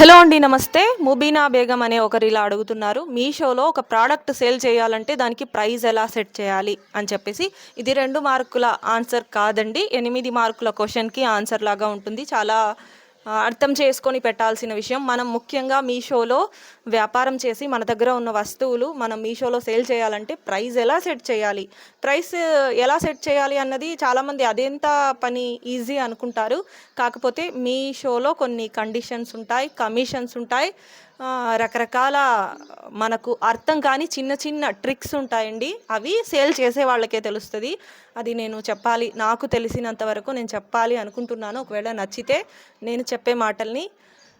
Hello అండి నమస్తే. ముబీనా బేగం అనే ఒకరు ఇలా అడుగుతున్నారు మీషోలో ఒక ప్రోడక్ట్ సేల్ చేయాలంటే దానికి ప్రైస్ ఎలా సెట్ చేయాలి? అని చెప్పేసి. ఇది రెండు మార్కుల ఆన్సర్ కాదండి. ఎనిమిది మార్కుల క్వశ్చన్కి ఆన్సర్ లాగా ఉంటుంది. చాలా అర్థం చేసుకొని పెట్టాల్సిన విషయం. మనం ముఖ్యంగా మీషోలో వ్యాపారం చేసి మన దగ్గర ఉన్న వస్తువులు మనం మీషోలో సేల్ చేయాలంటే ప్రైస్ ఎలా సెట్ చేయాలి? ప్రైస్ ఎలా సెట్ చేయాలి అన్నది చాలామంది అదేంత పని ఈజీ అనుకుంటారు. కాకపోతే మీషోలో కొన్ని కండిషన్స్ ఉంటాయి కమిషన్స్ ఉంటాయి. రకరకాల మనకు అర్థం కాని చిన్న చిన్న ట్రిక్స్ ఉంటాయండి. అవి సేల్ చేసే వాళ్ళకే తెలుస్తుంది. అది నేను చెప్పాలి. నాకు తెలిసినంత వరకు నేను చెప్పాలి అనుకుంటున్నాను. ఒకవేళ నచ్చితే నేను చెప్పే మాటల్ని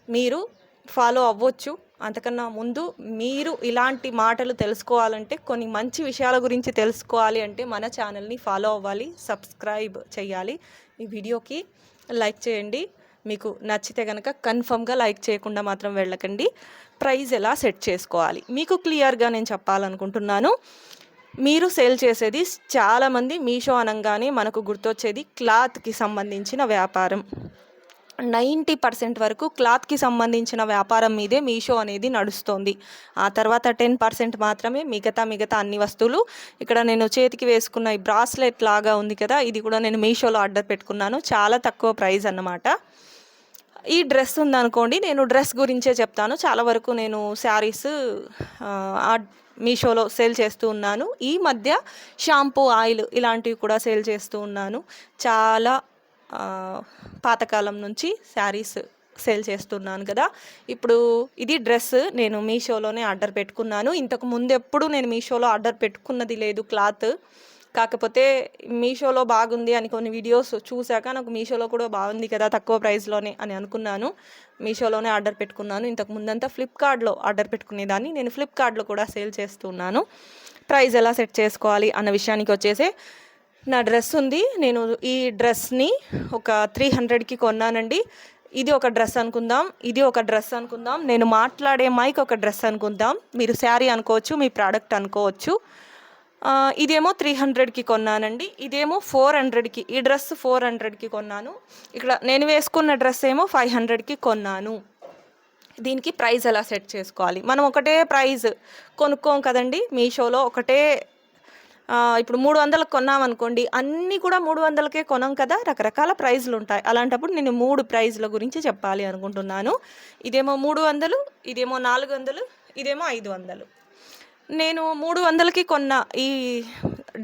మీరు ఫాలో అవ్వచ్చు. అంతకన్నా ముందు మీరు ఇలాంటి మాటలు తెలుసుకోవాలంటే కొన్ని మంచి విషయాల గురించి తెలుసుకోవాలి అంటే మన ఛానల్ని ఫాలో అవ్వాలి సబ్స్క్రైబ్ చేయాలి. ఈ వీడియోకి లైక్ చేయండి. మీకు నచ్చితే కనుక కన్ఫర్మ్గా లైక్ చేయకుండా మాత్రం వెళ్ళకండి. ప్రైస్ ఎలా సెట్ చేసుకోవాలి? మీకు క్లియర్గా నేను చెప్పాలనుకుంటున్నాను. మీరు సేల్ చేసేది చాలామంది మీషో అనగానే మనకు గుర్తొచ్చేది క్లాత్కి సంబంధించిన వ్యాపారం. నైంటీ పర్సెంట్ వరకు క్లాత్కి సంబంధించిన వ్యాపారం మీదే మీషో అనేది నడుస్తోంది. ఆ తర్వాత టెన్ పర్సెంట్ మాత్రమే మిగతా మిగతా అన్ని వస్తువులు. ఇక్కడ నేను చేతికి వేసుకున్న ఈ బ్రాస్లెట్ లాగా ఉంది కదా ఇది కూడా నేను మీషోలో ఆర్డర్ పెట్టుకున్నాను. చాలా తక్కువ ప్రైస్ అన్నమాట. ఈ డ్రెస్ ఉందనుకోండి నేను డ్రెస్ గురించే చెప్తాను. చాలా వరకు నేను శారీస్ మీషోలో సేల్ చేస్తూ ఉన్నాను. ఈ మధ్య షాంపూ ఆయిల్ ఇలాంటివి కూడా సేల్ చేస్తూ ఉన్నాను. చాలా పాతకాలం నుంచి శారీస్ సేల్ చేస్తున్నాను కదా. ఇప్పుడు ఇది డ్రెస్ నేను మీషోలోనే ఆర్డర్ పెట్టుకున్నాను. ఇంతకు ముందు ఎప్పుడు నేను మీషోలో ఆర్డర్ పెట్టుకున్నది లేదు క్లాత్. కాకపోతే మీషోలో బాగుంది అని కొన్ని వీడియోస్ చూశాక నాకు మీషోలో కూడా బాగుంది కదా తక్కువ ప్రైస్లోనే అని అనుకున్నాను. మీషోలోనే ఆర్డర్ పెట్టుకున్నాను. ఇంతకు ముందంతా ఫ్లిప్కార్ట్లో ఆర్డర్ పెట్టుకునేదాన్ని. నేను ఫ్లిప్కార్ట్లో కూడా సేల్ చేస్తున్నాను. ప్రైస్ ఎలా సెట్ చేసుకోవాలి అన్న విషయానికి వచ్చేసి నా డ్రెస్ ఉంది. నేను ఈ డ్రెస్ని ఒక త్రీ హండ్రెడ్కి కొన్నానండి. ఇది ఒక డ్రెస్ అనుకుందాం. ఇది ఒక డ్రెస్ అనుకుందాం. నేను మాట్లాడే మైక్ ఒక డ్రెస్ అనుకుందాం. మీరు శారీ అనుకోవచ్చు మీ ప్రోడక్ట్ అనుకోవచ్చు. ఇదేమో త్రీ హండ్రెడ్కి కొన్నానండి. ఇదేమో ఫోర్ హండ్రెడ్కి ఈ డ్రెస్ ఫోర్ హండ్రెడ్కి కొన్నాను. ఇక్కడ నేను వేసుకున్న డ్రెస్ ఏమో ఫైవ్ హండ్రెడ్కి కొన్నాను. దీనికి ప్రైస్ ఎలా సెట్ చేసుకోవాలి? మనం ఒకటే ప్రైస్ కొనుక్కోం కదండి. మీషోలో ఒకటే ఇప్పుడు మూడు వందలకు కొన్నాం అనుకోండి అన్నీ కూడా మూడు వందలకే కొనం కదా. రకరకాల ప్రైజ్లు ఉంటాయి. అలాంటప్పుడు నేను మూడు ప్రైజ్ల గురించి చెప్పాలి అనుకుంటున్నాను. ఇదేమో మూడు వందలు ఇదేమో నాలుగు వందలు ఇదేమో ఐదు వందలు. నేను మూడు వందలకి కొన్న ఈ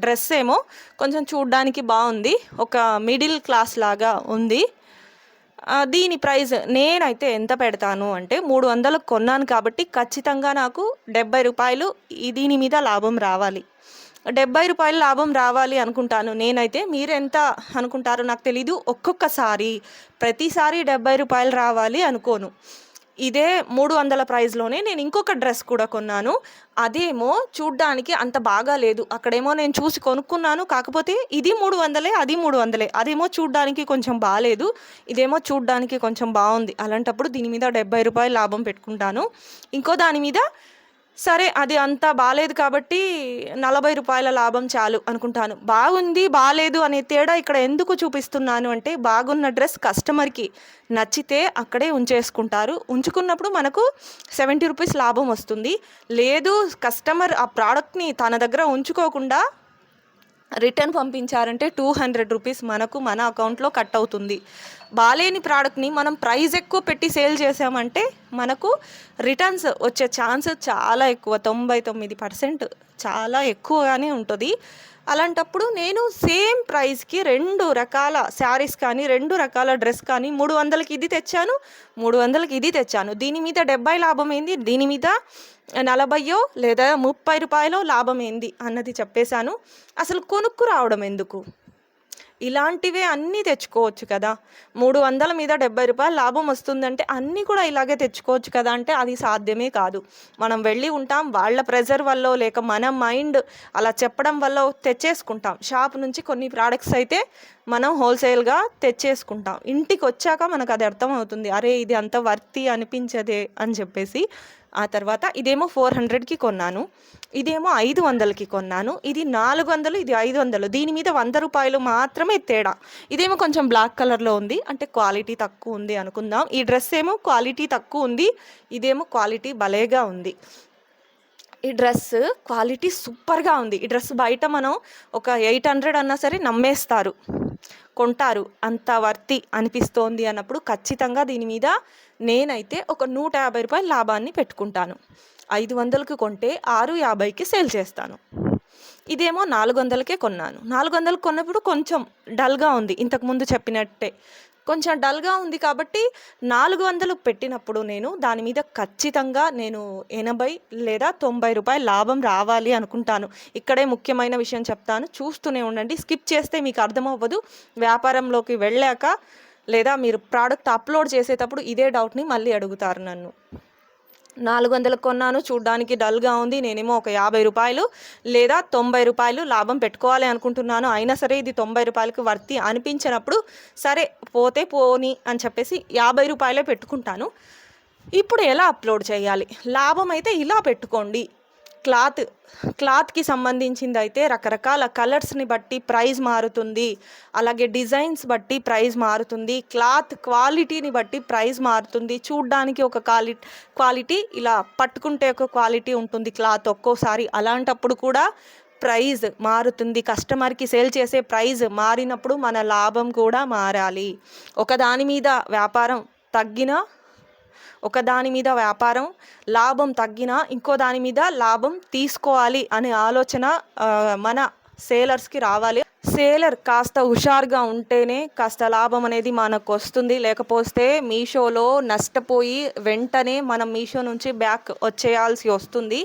డ్రెస్ ఏమో కొంచెం చూడ్డానికి బాగుంది. ఒక మిడిల్ క్లాస్ లాగా ఉంది. దీని ప్రైస్ నేనైతే ఎంత పెడతాను అంటే మూడు వందలకు కొన్నాను కాబట్టి ఖచ్చితంగా నాకు డెబ్బై రూపాయలు దీని మీద లాభం రావాలి. డెబ్బై రూపాయలు లాభం రావాలి అనుకుంటాను. నేనైతే మీరు ఎంత అనుకుంటారో నాకు తెలీదు. ఒక్కొక్కసారి ప్రతిసారి డెబ్బై రూపాయలు రావాలి అనుకోను. ఇదే మూడు వందల ప్రైస్లోనే నేను ఇంకొక డ్రెస్ కూడా కొన్నాను. అదేమో చూడ్డానికి అంత బాగా లేదు. అక్కడేమో నేను చూసి కొనుక్కున్నాను. కాకపోతే ఇది మూడు వందలే అది మూడు వందలే. అదేమో చూడ్డానికి కొంచెం బాగాలేదు ఇదేమో చూడ్డానికి కొంచెం బాగుంది. అలాంటప్పుడు దీని మీద డెబ్బై రూపాయలు లాభం పెట్టుకుంటాను. ఇంకో దాని మీద సరే అది అంత బాగాలేదు కాబట్టి నలభై రూపాయల లాభం చాలు అనుకుంటాను. బాగుంది బాగాలేదు అనే తేడా ఇక్కడ ఎందుకు చూపిస్తున్నాను అంటే బాగున్న డ్రెస్ కస్టమర్కి నచ్చితే అక్కడే ఉంచేసుకుంటారు. ఉంచుకున్నప్పుడు మనకు సెవెంటీ రూపీస్ లాభం వస్తుంది. లేదు కస్టమర్ ఆ ప్రోడక్ట్ని తన దగ్గర ఉంచుకోకుండా రిటర్న్ పంపించారంటే టూ హండ్రెడ్ రూపీస్ మనకు మన అకౌంట్లో కట్ అవుతుంది. బాలేని ప్రోడక్ట్ని మనం ప్రైస్ ఎక్కువ పెట్టి సేల్ చేసామంటే మనకు రిటర్న్స్ వచ్చే ఛాన్స్ చాలా ఎక్కువ తొంభై తొమ్మిది పర్సెంట్ చాలా ఎక్కువగానే ఉంటుంది. అలాంటప్పుడు నేను సేమ్ ప్రైస్కి రెండు రకాల శారీస్ కానీ రెండు రకాల డ్రెస్ కానీ మూడు వందలకి ఇది తెచ్చాను మూడు వందలకి ఇది తెచ్చాను. దీని మీద డెబ్బై లాభం ఏంది? దీని మీద నలభయో లేదా ముప్పై రూపాయలో లాభం ఏంది అన్నది చెప్పేశాను. అసలు కొనుక్కు రావడం ఎందుకు? ఇలాంటివే అన్నీ తెచ్చుకోవచ్చు కదా. మూడు వందల మీద డెబ్బై రూపాయలు లాభం వస్తుందంటే అన్నీ కూడా ఇలాగే తెచ్చుకోవచ్చు కదా అంటే అది సాధ్యమే కాదు. మనం వెళ్ళి ఉంటాం వాళ్ళ ప్రెజర్ వల్ల లేక మన మైండ్ అలా చెప్పడం వల్ల తెచ్చేసుకుంటాం. షాప్ నుంచి కొన్ని ప్రోడక్ట్స్ అయితే మనం హోల్సేల్గా తెచ్చేసుకుంటాం. ఇంటికి వచ్చాక మనకు అది అర్థమవుతుంది. అరే ఇది అంత వర్తి అనిపించదే అని చెప్పేసి. ఆ తర్వాత ఇదేమో ఫోర్ హండ్రెడ్కి కొన్నాను. ఇదేమో ఐదు వందలకి కొన్నాను. ఇది నాలుగు వందలు ఇది ఐదు వందలు. దీని మీద వంద రూపాయలు మాత్రమే తేడా. ఇదేమో కొంచెం బ్లాక్ కలర్లో ఉంది. అంటే క్వాలిటీ తక్కువ ఉంది అనుకుందాం. ఈ డ్రెస్ ఏమో క్వాలిటీ తక్కువ ఉంది. ఇదేమో క్వాలిటీ భలేగా ఉంది. ఈ డ్రెస్ క్వాలిటీ సూపర్గా ఉంది. ఈ డ్రెస్ బయట మనం ఒక ఎయిట్ హండ్రెడ్ అన్నా సరే నమ్మేస్తారు. కొంటారు. అంత వర్తి అనిపిస్తోంది అన్నప్పుడు ఖచ్చితంగా దీని మీద నేనైతే ఒక నూట యాభై రూపాయల లాభాన్ని పెట్టుకుంటాను. ఐదు వందలకు కొంటే ఆరు యాభైకి సేల్ చేస్తాను. ఇదేమో నాలుగు వందలకే కొన్నాను. నాలుగు వందలకు కొన్నప్పుడు కొంచెం డల్గా ఉంది. ఇంతకుముందు చెప్పినట్టే. కొంచెం డల్గా ఉంది కాబట్టి నాలుగు వందలు పెట్టినప్పుడు నేను దాని మీద ఖచ్చితంగా నేను ఎనభై లేదా తొంభై రూపాయల లాభం రావాలి అనుకుంటాను. ఇక్కడే ముఖ్యమైన విషయం చెప్తాను. చూస్తూనే ఉండండి. స్కిప్ చేస్తే మీకు అర్థమవ్వదు. వ్యాపారంలోకి వెళ్ళాక లేదా మీరు ప్రోడక్ట్ అప్లోడ్ చేసేటప్పుడు ఇదే డౌట్ని మళ్ళీ అడుగుతారు నన్ను. నాలుగు వందలకు కొన్నాను. చూడ్డానికి డల్గా ఉంది. నేనేమో ఒక యాభై రూపాయలు లేదా తొంభై రూపాయలు లాభం పెట్టుకోవాలి అనుకుంటున్నాను. అయినా సరే ఇది తొంభై రూపాయలకు వర్తి అనిపించినప్పుడు సరే పోతే పోని అని చెప్పేసి యాభై రూపాయలే పెట్టుకుంటాను. ఇప్పుడు ఎలా అప్లోడ్ చేయాలి? లాభం అయితే ఇలా పెట్టుకోండి. క్లాత్ క్లాత్కి సంబంధించింది అయితే రకరకాల కలర్స్ని బట్టి ప్రైస్ మారుతుంది. అలాగే డిజైన్స్ బట్టి ప్రైస్ మారుతుంది. క్లాత్ క్వాలిటీని బట్టి ప్రైస్ మారుతుంది. చూడ్డానికి ఒక క్వాలి క్వాలిటీ ఇలా పట్టుకుంటే ఒక క్వాలిటీ ఉంటుంది క్లాత్ ఒక్కోసారి. అలాంటప్పుడు కూడా ప్రైజ్ మారుతుంది. కస్టమర్కి సేల్ చేసే ప్రైజ్ మారినప్పుడు మన లాభం కూడా మారాలి. ఒకదాని మీద వ్యాపారం తగ్గినా ఒక దాని మీద వ్యాపారం లాభం తగ్గినా ఇంకో దాని మీద లాభం తీసుకోవాలి అనే ఆలోచన మన సేలర్స్కి రావాలి. సేలర్ కాస్త హుషారుగా ఉంటేనే కాస్త లాభం అనేది మనకు వస్తుంది. లేకపోతే మీషోలో నష్టపోయి వెంటనే మనం మీషో నుంచి బ్యాక్ వచ్చేయాల్సి వస్తుంది.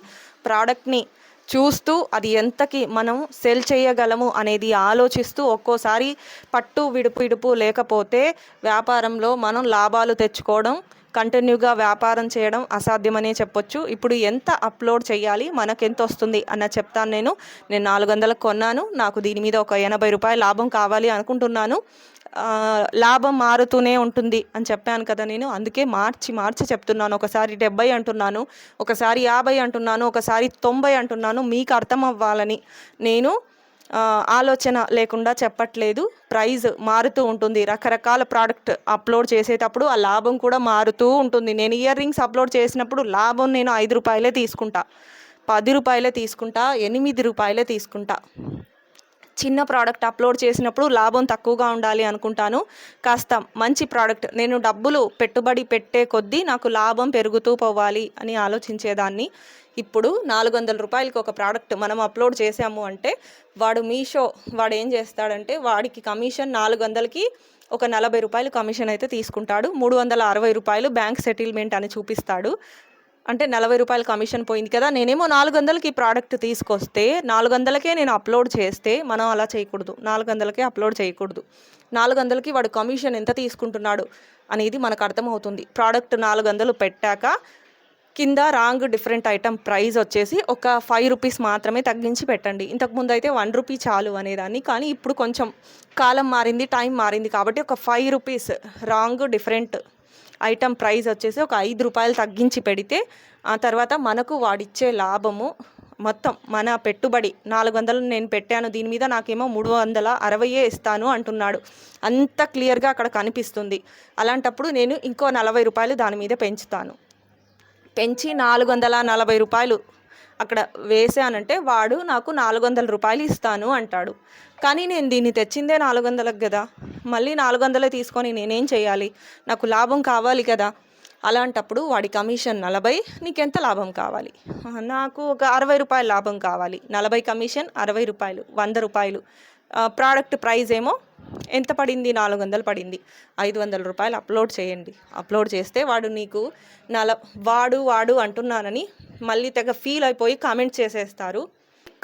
ప్రోడక్ట్ని చూస్తూ అది ఎంతకి మనం సెల్ చేయగలము అనేది ఆలోచిస్తూ ఒక్కోసారి పట్టు విడుపు విడుపు లేకపోతే వ్యాపారంలో మనం లాభాలు తెచ్చుకోవడం కంటిన్యూగా వ్యాపారం చేయడం అసాధ్యమనే చెప్పొచ్చు. ఇప్పుడు ఎంత అప్లోడ్ చేయాలి మనకు ఎంత వస్తుంది అన్న చెప్తాను నేను. నేను నాలుగు వందలకు కొన్నాను. నాకు దీని మీద ఒక ఎనభై రూపాయల లాభం కావాలి అనుకుంటున్నాను. లాభం మారుతూనే ఉంటుంది అని చెప్పాను కదా నేను. అందుకే మార్చి మార్చి చెప్తున్నాను. ఒకసారి డెబ్బై అంటున్నాను ఒకసారి యాభై అంటున్నాను ఒకసారి తొంభై అంటున్నాను. మీకు అర్థం అవ్వాలని నేను ఆలోచన లేకుండా చెప్పట్లేదు. ప్రైజ్ మారుతూ ఉంటుంది. రకరకాల ప్రోడక్ట్ అప్లోడ్ చేసేటప్పుడు ఆ లాభం కూడా మారుతూ ఉంటుంది. నేను ఇయర్ రింగ్స్ అప్లోడ్ చేసినప్పుడు లాభం నేను ఐదు రూపాయలే తీసుకుంటా. పది రూపాయలే తీసుకుంటా ఎనిమిది రూపాయలే తీసుకుంటా. చిన్న ప్రోడక్ట్ అప్లోడ్ చేసినప్పుడు లాభం తక్కువగా ఉండాలి అనుకుంటాను. కాస్త మంచి ప్రోడక్ట్ నేను డబ్బులు పెట్టుబడి పెట్టే కొద్దీ నాకు లాభం పెరుగుతూ పోవాలి అని ఆలోచించేదాన్ని. ఇప్పుడు నాలుగు వందల రూపాయలకి ఒక ప్రోడక్ట్ మనం అప్లోడ్ చేసాము అంటే వాడు మీషో వాడు ఏం చేస్తాడంటే వాడికి కమిషన్ నాలుగు వందలకి ఒక నలభై రూపాయలు కమిషన్ అయితే తీసుకుంటాడు. మూడు వందల అరవై రూపాయలు బ్యాంక్ సెటిల్మెంట్ అని చూపిస్తాడు. అంటే నలభై రూపాయల కమిషన్ పోయింది కదా నేనేమో నాలుగు వందలకి ఈ ప్రోడక్ట్ తీసుకొస్తే నాలుగు వందలకే నేను అప్లోడ్ చేస్తే మనం అలా చేయకూడదు. నాలుగు వందలకే అప్లోడ్ చేయకూడదు. నాలుగు వందలకి వాడు కమిషన్ ఎంత తీసుకుంటున్నాడు అనేది మనకు అర్థమవుతుంది. ప్రోడక్ట్ నాలుగు వందలు పెట్టాక కింద రాంగ్ డిఫరెంట్ ఐటమ్ ప్రైస్ వచ్చేసి ఒక ఫైవ్ రూపీస్ మాత్రమే తగ్గించి పెట్టండి. ఇంతకుముందు అయితే వన్ రూపీ చాలు అనేదాన్ని కానీ ఇప్పుడు కొంచెం కాలం మారింది టైం మారింది కాబట్టి ఒక five rupees wrong different item price వచ్చేసి ఒక ఐదు రూపాయలు తగ్గించి పెడితే ఆ తర్వాత మనకు వాడిచ్చే లాభము మొత్తం మన పెట్టుబడి. నాలుగు వందలు నేను పెట్టాను దీని మీద నాకేమో మూడు వందల అరవయే ఇస్తాను అంటున్నాడు. అంత క్లియర్గా అక్కడ కనిపిస్తుంది. అలాంటప్పుడు నేను ఇంకో నలభై రూపాయలు దాని మీద పెంచుతాను. పెంచి నాలుగు వందల నలభై రూపాయలు అక్కడ వేసానంటే వాడు నాకు నాలుగు వందల రూపాయలు ఇస్తాను అంటాడు. కానీ నేను దీన్ని తెచ్చిందే నాలుగు వందలకు కదా మళ్ళీ నాలుగు వందలే తీసుకొని నేనేం చేయాలి? నాకు లాభం కావాలి కదా. అలాంటప్పుడు వాడి కమిషన్ నలభై నీకెంత లాభం కావాలి? నాకు ఒక అరవై రూపాయల లాభం కావాలి. నలభై కమిషన్ అరవై రూపాయలు వంద రూపాయలు. ప్రోడక్ట్ ప్రైస్ ఏమో ఎంత పడింది? నాలుగు వందలు పడింది. ఐదు వందల రూపాయలు అప్లోడ్ చేయండి. అప్లోడ్ చేస్తే వాడు నీకు నల వాడు వాడు అంటున్నానని మళ్ళీ తెగ ఫీల్ అయిపోయి కామెంట్ చేసేస్తారు.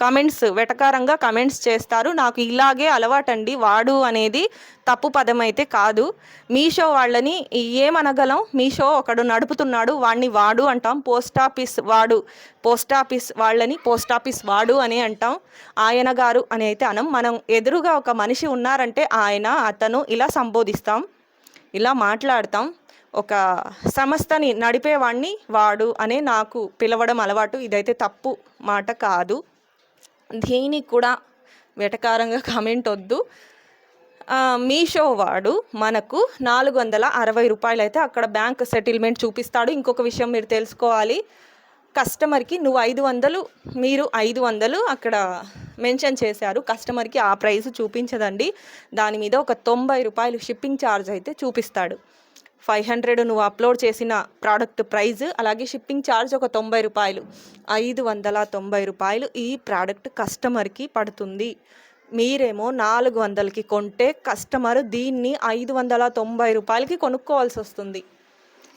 కమెంట్స్ వెటకారంగా కమెంట్స్ చేస్తారు. నాకు ఇలాగే అలవాటండి. వాడు అనేది తప్పు పదం అయితే కాదు. మీషో వాళ్ళని ఏమనగలం? మీషో ఒకడు నడుపుతున్నాడు. వాడిని వాడు అంటాం. పోస్ట్ ఆఫీస్ వాడు పోస్ట్ ఆఫీస్ వాళ్ళని పోస్ట్ ఆఫీస్ వాడు అని అంటాం. ఆయన గారు అని అయితే అనం. మనం ఎదురుగా ఒక మనిషి ఉన్నారంటే ఆయన అతను ఇలా సంబోధిస్తాం. ఇలా మాట్లాడతాం. ఒక సంస్థని నడిపేవాడిని వాడు అనే నాకు పిలవడం అలవాటు. ఇదైతే తప్పు మాట కాదు. దేనికి కూడా వెటకారంగా కామెంట్ వద్దు. మీషో వాడు మనకు నాలుగు వందల అరవై రూపాయలు అయితే అక్కడ బ్యాంక్ సెటిల్మెంట్ చూపిస్తాడు. ఇంకొక విషయం మీరు తెలుసుకోవాలి. కస్టమర్కి నువ్వు ఐదు వందలు మీరు ఐదు వందలు అక్కడ మెన్షన్ చేశారు. కస్టమర్కి ఆ ప్రైస్ చూపించదండి. దాని మీద ఒక తొంభై రూపాయలు షిప్పింగ్ ఛార్జ్ అయితే చూపిస్తాడు. ఫైవ్ హండ్రెడ్ నువ్వు అప్లోడ్ చేసిన ప్రోడక్ట్ ప్రైజ్ అలాగే షిప్పింగ్ ఛార్జ్ ఒక తొంభై రూపాయలు. ఐదు వందల తొంభై రూపాయలు ఈ ప్రోడక్ట్ కస్టమర్కి పడుతుంది. మీరేమో నాలుగు వందలకి కొంటే కస్టమర్ దీన్ని ఐదు వందల తొంభై రూపాయలకి కొనుక్కోవాల్సి వస్తుంది.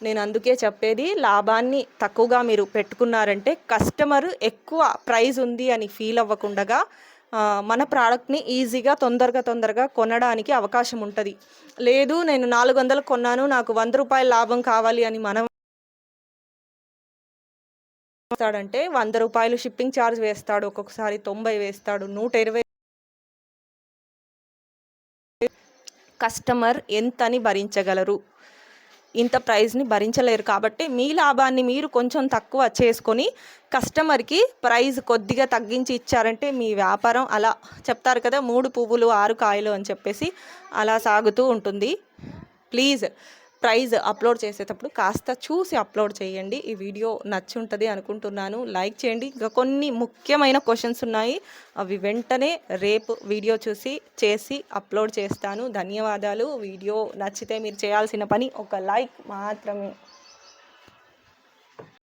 నేను అందుకే చెప్పేది లాభాన్ని తక్కువగా మీరు పెట్టుకున్నారంటే కస్టమర్ ఎక్కువ ప్రైజ్ ఉంది అని ఫీల్ అవ్వకుండగా మన ప్రోడక్ట్ని ఈజీగా తొందరగా తొందరగా కొనడానికి అవకాశం ఉంటుంది. లేదు నేను నాలుగు వందలు కొన్నాను నాకు వంద రూపాయల లాభం కావాలి అని మనం వేస్తాడంటే వంద రూపాయలు షిప్పింగ్ ఛార్జ్ వేస్తాడు ఒక్కొక్కసారి తొంభై వేస్తాడు నూట ఇరవై కస్టమర్ ఎంతని భరించగలరు? ఇంత ప్రైస్ని భరించలేరు కాబట్టి మీ లాభాన్ని మీరు కొంచెం తక్కువ చేసుకొని కస్టమర్కి ప్రైస్ కొద్దిగా తగ్గించి ఇచ్చారంటే మీ వ్యాపారం అలా చెప్తారు కదా మూడు పువ్వులు ఆరు కాయలు అని చెప్పేసి అలా సాగుతూ ఉంటుంది. ప్లీజ్ ప్రైజ్ అప్లోడ్ చేసేటప్పుడు కాస్త చూసి అప్లోడ్ చేయండి. ఈ వీడియో నచ్చి ఉంటుంది అనుకుంటున్నాను. లైక్ చేయండి. ఇంకా కొన్ని ముఖ్యమైన క్వశ్చన్స్ ఉన్నాయి. అవి వెంటనే రేపు వీడియో చూసి చేసి అప్లోడ్ చేస్తాను. ధన్యవాదాలు. వీడియో నచ్చితే మీరు చేయాల్సిన పని ఒక లైక్ మాత్రమే.